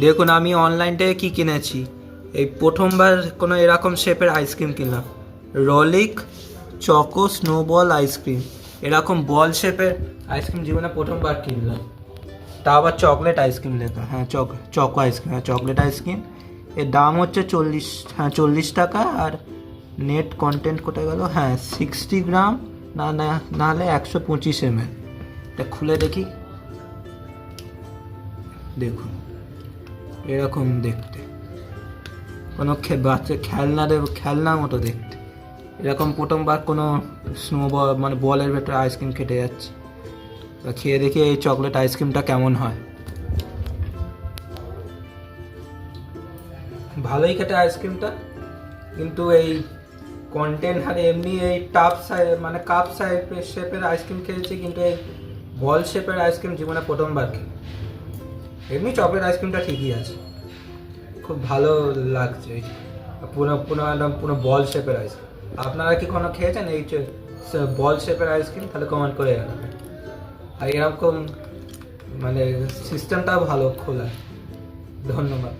দেখুন, আমি অনলাইন থেকে কী কিনেছি? এই প্রথমবার কোনো এরকম শেপের আইসক্রিম কিনলাম। রলিক চকো স্নোবল আইসক্রিম এরকম বল শেপের আইসক্রিম জীবনে প্রথমবার কিনলাম। তা আবার চকলেট আইসক্রিম লেখা। হ্যাঁ চক চকো আইসক্রিম হ্যাঁ চকলেট আইসক্রিম এর দাম হচ্ছে চল্লিশ হ্যাঁ চল্লিশ টাকা আর নেট কন্টেন্ট কোথায় গেল? হ্যাঁ সিক্সটি গ্রাম না না নাহলে একশো পঁচিশ এম এল খুলে দেখি। দেখুন। এরকম দেখতে। কোনো বাচ্চা খেলনা দেব খেলনার মতো দেখতে। এরকম প্রথমবার কোনো স্নো বল মানে বলের ভেতরে আইসক্রিম কেটে যাচ্ছে। খেয়ে দেখি এই চকলেট আইসক্রিমটা কেমন হয়। ভালোই খেতে আইসক্রিমটা কিন্তু এই কন্টেন্ট আর এমনি এই টাপ সাইজ মানে কাপ সাইজ শেপের আইসক্রিম খেয়েছি, কিন্তু এই বল শেপের আইসক্রিম জীবনে প্রথমবার খেয়ে এমনি চকলেট আইসক্রিমটা ঠিকই আছে। খুব ভালো লাগছে এই পুরো পুরো একদম পুরো বল শেপের আইসক্রিম আপনারা কি কোনো খেয়েছেন? এই যে বল শেপের আইসক্রিম তাহলে কমেন্ট করে জানাবেন। আর এরকম মানে সিস্টেমটাও ভালো খোলা ধন্যবাদ।